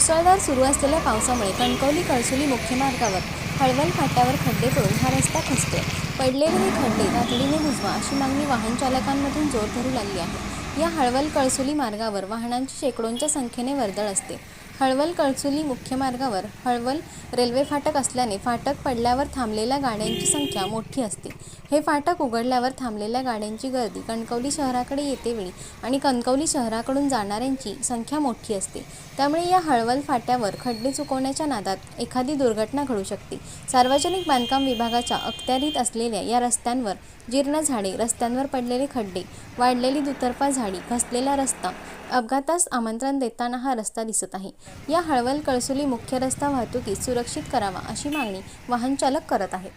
मुसळधार सुरू असलेल्या पावसामुळे कणकवली कळसुली मुख्य मार्गावर हळवल फाट्यावर खड्डे पडून हा रस्ता खचतोय. पडलेले हे खड्डे तातडीने बुजवा अशी मागणी वाहन चालकांमधून जोर धरू लागली आहे. या हळवल कळसुली मार्गावर वाहनांची शेकडोंच्या संख्येने वर्दळ असते. हळवल कळचुली मुख्य मार्गावर हळवल रेल्वे फाटक असल्याने फाटक पडल्यावर थांबलेल्या गाड्यांची संख्या मोठी असते. हे फाटक उघडल्यावर थांबलेल्या गाड्यांची गर्दी कणकवली शहराकडे येते वेळी आणि कणकवली शहराकडून जाणाऱ्यांची संख्या मोठी असते. त्यामुळे या हळवल फाट्यावर खड्डे चुकवण्याच्या नादात एखादी दुर्घटना घडू शकते. सार्वजनिक बांधकाम विभागाच्या अखत्यारीत असलेल्या या रस्त्यांवर जीर्ण झाडे रस्त्यांवर पडलेले खड्डे वाढलेली दुतर्फा झाडी घसलेला रस्ता अपघातास आमंत्रण देताना हा रस्ता दिसत आहे. या हळवल कळसुली मुख्य रस्ता वाहतुकीस सुरक्षित करावा अशी मागणी वाहनचालक करत आहेत.